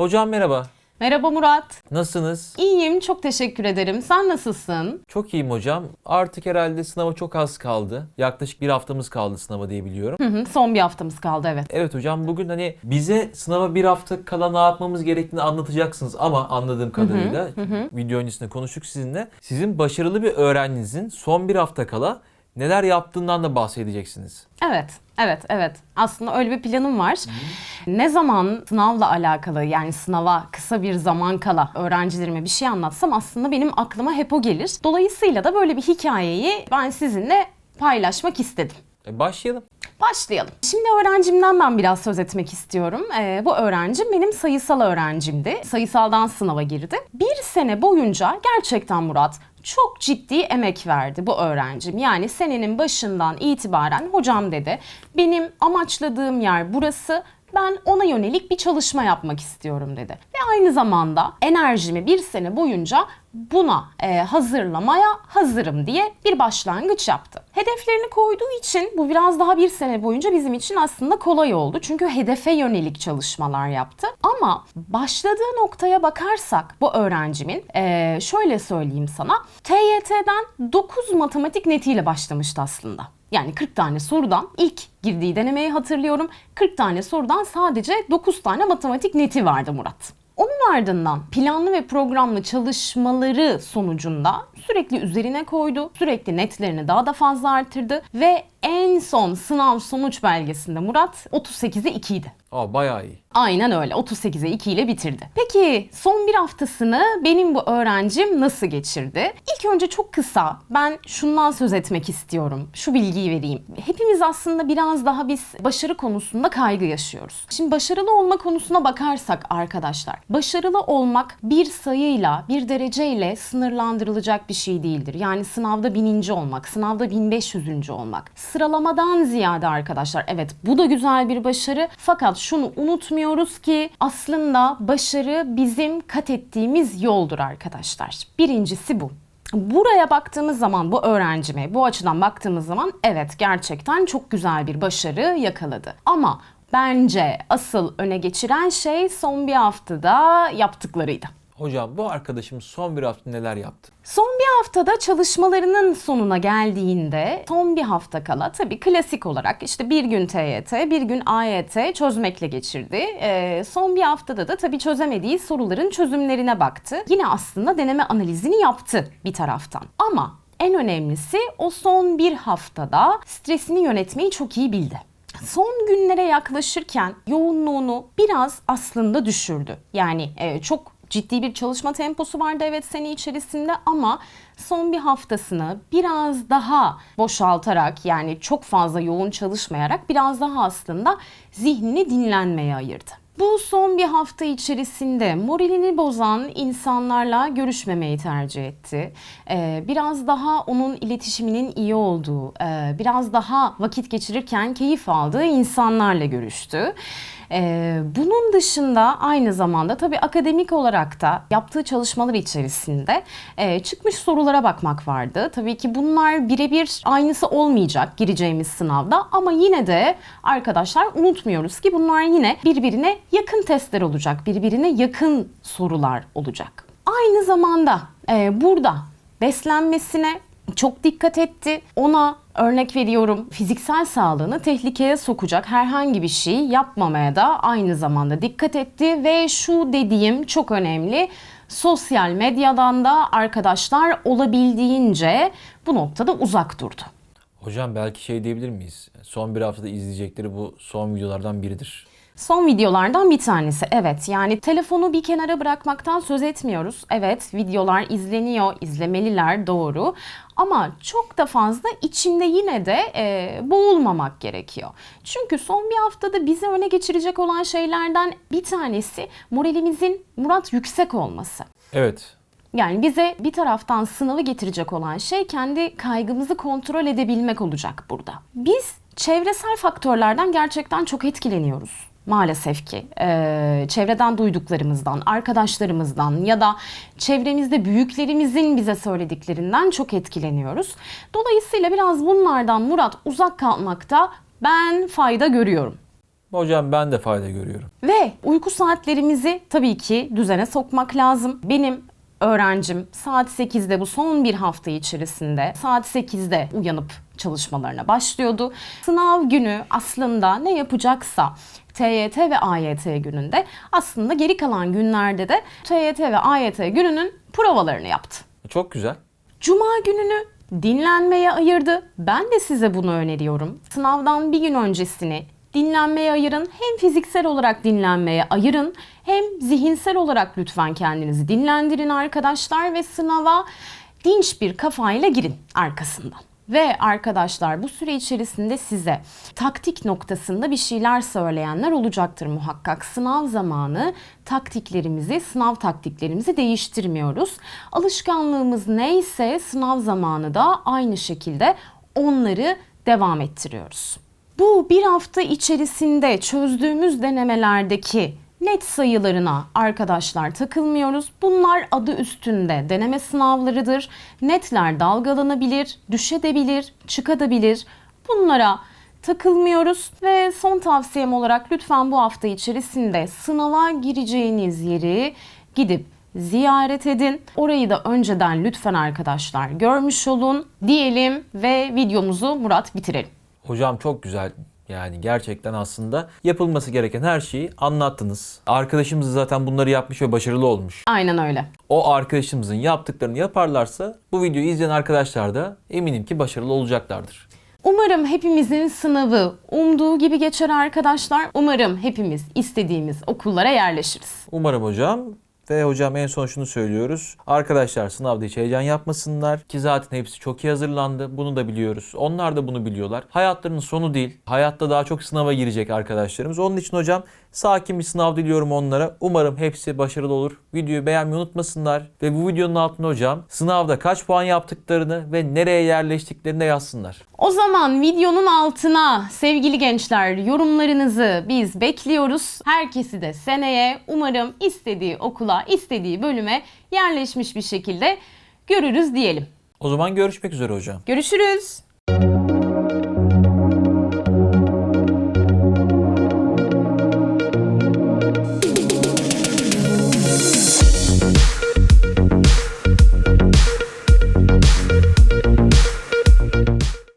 Hocam merhaba. Merhaba Murat. Nasılsınız? İyiyim, çok teşekkür ederim. Sen nasılsın? Çok iyiyim hocam. Artık herhalde sınava çok az kaldı. Yaklaşık bir haftamız kaldı sınava diye biliyorum. Hı hı, son bir haftamız kaldı evet. Evet hocam bugün hani bize sınava bir hafta kala ne yapmamız gerektiğini anlatacaksınız ama anladığım kadarıyla video öncesinde konuştuk sizinle. Sizin başarılı bir öğrencinizin son bir hafta kala neler yaptığından da bahsedeceksiniz. Evet, evet, evet. Aslında öyle bir planım var. Ne zaman sınavla alakalı yani sınava kısa bir zaman kala öğrencilerime bir şey anlatsam aslında benim aklıma hep o gelir. Dolayısıyla da böyle bir hikayeyi ben sizinle paylaşmak istedim. E, başlayalım. Başlayalım. Şimdi öğrencimden ben biraz söz etmek istiyorum. Ee, bu öğrencim benim sayısal öğrencimdi. Sayısaldan sınava girdi. Bir sene boyunca gerçekten Murat çok ciddi emek verdi bu öğrencim. Yani senenin başından itibaren hocam dedi benim amaçladığım yer burası ben ona yönelik bir çalışma yapmak istiyorum dedi. Ve aynı zamanda enerjimi bir sene boyunca buna e, hazırlamaya hazırım diye bir başlangıç yaptı. Hedeflerini koyduğu için bu biraz daha bir sene boyunca bizim için aslında kolay oldu. Çünkü hedefe yönelik çalışmalar yaptı. Ama başladığı noktaya bakarsak bu öğrencimin e, şöyle söyleyeyim sana. TYT'den 9 matematik netiyle başlamıştı aslında. Yani 40 tane sorudan ilk girdiği denemeyi hatırlıyorum. 40 tane sorudan sadece 9 tane matematik neti vardı Murat. Onun ardından planlı ve programlı çalışmaları sonucunda sürekli üzerine koydu. Sürekli netlerini daha da fazla artırdı ve en son sınav sonuç belgesinde Murat 38'e 2 idi. Aa bayağı iyi. Aynen öyle 38'e 2 ile bitirdi. Peki son bir haftasını benim bu öğrencim nasıl geçirdi? İlk önce çok kısa ben şundan söz etmek istiyorum. Şu bilgiyi vereyim. Hepimiz aslında biraz daha biz başarı konusunda kaygı yaşıyoruz. Şimdi başarılı olma konusuna bakarsak arkadaşlar. Başarılı olmak bir sayıyla, bir dereceyle sınırlandırılacak bir şey değildir. Yani sınavda bininci olmak, sınavda 1500. olmak. Sıralamadan ziyade arkadaşlar evet bu da güzel bir başarı. Fakat şunu unutmuyoruz ki aslında başarı bizim kat ettiğimiz yoldur arkadaşlar. Birincisi bu. Buraya baktığımız zaman bu öğrencime bu açıdan baktığımız zaman evet gerçekten çok güzel bir başarı yakaladı. Ama bence asıl öne geçiren şey son bir haftada yaptıklarıydı. Hocam bu arkadaşım son bir hafta neler yaptı? Son bir haftada çalışmalarının sonuna geldiğinde son bir hafta kala tabii klasik olarak işte bir gün TYT, bir gün AYT çözmekle geçirdi. Ee, son bir haftada da tabii çözemediği soruların çözümlerine baktı. Yine aslında deneme analizini yaptı bir taraftan. Ama en önemlisi o son bir haftada stresini yönetmeyi çok iyi bildi. Son günlere yaklaşırken yoğunluğunu biraz aslında düşürdü. Yani e, çok ciddi bir çalışma temposu vardı evet sene içerisinde ama son bir haftasını biraz daha boşaltarak yani çok fazla yoğun çalışmayarak biraz daha aslında zihnini dinlenmeye ayırdı. Bu son bir hafta içerisinde moralini bozan insanlarla görüşmemeyi tercih etti. Ee, biraz daha onun iletişiminin iyi olduğu, e, biraz daha vakit geçirirken keyif aldığı insanlarla görüştü. Ee, bunun dışında aynı zamanda tabii akademik olarak da yaptığı çalışmalar içerisinde e, çıkmış sorulara bakmak vardı. Tabii ki bunlar birebir aynısı olmayacak gireceğimiz sınavda ama yine de arkadaşlar unutmuyoruz ki bunlar yine birbirine yakın testler olacak, birbirine yakın sorular olacak. Aynı zamanda e, burada beslenmesine çok dikkat etti. Ona örnek veriyorum fiziksel sağlığını tehlikeye sokacak herhangi bir şey yapmamaya da aynı zamanda dikkat etti ve şu dediğim çok önemli. Sosyal medyadan da arkadaşlar olabildiğince bu noktada uzak durdu. Hocam belki şey diyebilir miyiz? Son bir haftada izleyecekleri bu son videolardan biridir. Son videolardan bir tanesi. Evet yani telefonu bir kenara bırakmaktan söz etmiyoruz. Evet videolar izleniyor, izlemeliler doğru. Ama çok da fazla içinde yine de e, boğulmamak gerekiyor. Çünkü son bir haftada bizi öne geçirecek olan şeylerden bir tanesi moralimizin Murat yüksek olması. Evet. Yani bize bir taraftan sınavı getirecek olan şey kendi kaygımızı kontrol edebilmek olacak burada. Biz çevresel faktörlerden gerçekten çok etkileniyoruz maalesef ki e, çevreden duyduklarımızdan, arkadaşlarımızdan ya da çevremizde büyüklerimizin bize söylediklerinden çok etkileniyoruz. Dolayısıyla biraz bunlardan Murat uzak kalmakta ben fayda görüyorum. Hocam ben de fayda görüyorum. Ve uyku saatlerimizi tabii ki düzene sokmak lazım. Benim öğrencim saat 8'de bu son bir hafta içerisinde saat 8'de uyanıp çalışmalarına başlıyordu. Sınav günü aslında ne yapacaksa TYT ve AYT gününde aslında geri kalan günlerde de TYT ve AYT gününün provalarını yaptı. Çok güzel. Cuma gününü dinlenmeye ayırdı. Ben de size bunu öneriyorum. Sınavdan bir gün öncesini dinlenmeye ayırın. Hem fiziksel olarak dinlenmeye ayırın hem zihinsel olarak lütfen kendinizi dinlendirin arkadaşlar ve sınava dinç bir kafayla girin arkasından. Ve arkadaşlar bu süre içerisinde size taktik noktasında bir şeyler söyleyenler olacaktır muhakkak. Sınav zamanı taktiklerimizi, sınav taktiklerimizi değiştirmiyoruz. Alışkanlığımız neyse sınav zamanı da aynı şekilde onları devam ettiriyoruz. Bu bir hafta içerisinde çözdüğümüz denemelerdeki net sayılarına arkadaşlar takılmıyoruz. Bunlar adı üstünde deneme sınavlarıdır. Netler dalgalanabilir, düşebilir, çıkabilir. Bunlara takılmıyoruz ve son tavsiyem olarak lütfen bu hafta içerisinde sınava gireceğiniz yeri gidip ziyaret edin. Orayı da önceden lütfen arkadaşlar görmüş olun diyelim ve videomuzu Murat bitirelim. Hocam çok güzel. Yani gerçekten aslında yapılması gereken her şeyi anlattınız. Arkadaşımız da zaten bunları yapmış ve başarılı olmuş. Aynen öyle. O arkadaşımızın yaptıklarını yaparlarsa bu videoyu izleyen arkadaşlar da eminim ki başarılı olacaklardır. Umarım hepimizin sınavı umduğu gibi geçer arkadaşlar. Umarım hepimiz istediğimiz okullara yerleşiriz. Umarım hocam. Ve hocam en son şunu söylüyoruz. Arkadaşlar sınavda hiç heyecan yapmasınlar. Ki zaten hepsi çok iyi hazırlandı. Bunu da biliyoruz. Onlar da bunu biliyorlar. Hayatlarının sonu değil. Hayatta daha çok sınava girecek arkadaşlarımız. Onun için hocam sakin bir sınav diliyorum onlara. Umarım hepsi başarılı olur. Videoyu beğenmeyi unutmasınlar. Ve bu videonun altına hocam sınavda kaç puan yaptıklarını ve nereye yerleştiklerini de yazsınlar. O zaman videonun altına sevgili gençler yorumlarınızı biz bekliyoruz. Herkesi de seneye umarım istediği okula, istediği bölüme yerleşmiş bir şekilde görürüz diyelim. O zaman görüşmek üzere hocam. Görüşürüz.